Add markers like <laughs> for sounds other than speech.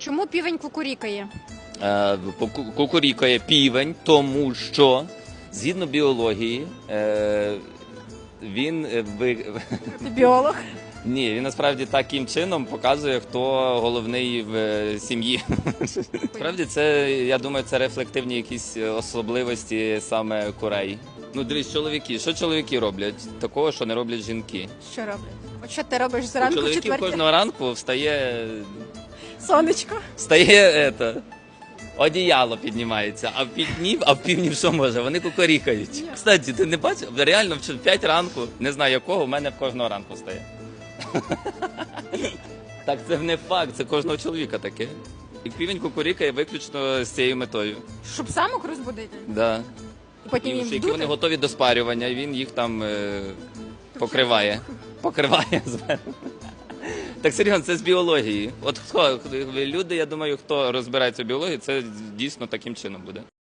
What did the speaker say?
Чому півень кукурікає? Е, Кукурікає півень, тому що згідно біології е, він е, ви- Ти біолог. <laughs> ні, він насправді таким чином показує, хто головний в е, сім'ї. <laughs> Справді, це я думаю, це рефлективні якісь особливості саме курей. Ну, дивись, чоловіки, що чоловіки роблять? Такого, що не роблять жінки. Що роблять? От що ти робиш У зранку в чоловіків четвертій? кожного ранку встає Сонечко. Стає ето, одіяло піднімається, а в півдні, а в півдні що може? Вони кукурікають. Кстати, ти не бачив? Реально в 5 ранку, не знаю якого, у мене в кожного ранку стає. <laughs> Так це не факт, це кожного чоловіка таке. І півень кукурікає виключно з цією метою. Щоб самок розбудити. Да. І потім їм які вони вдути. готові до спарювання, і він їх там е, покриває. Покриває <laughs> зверху. Так серйозно, це з біології. От хто люди, я думаю, хто розбирається в біології, це дійсно таким чином буде.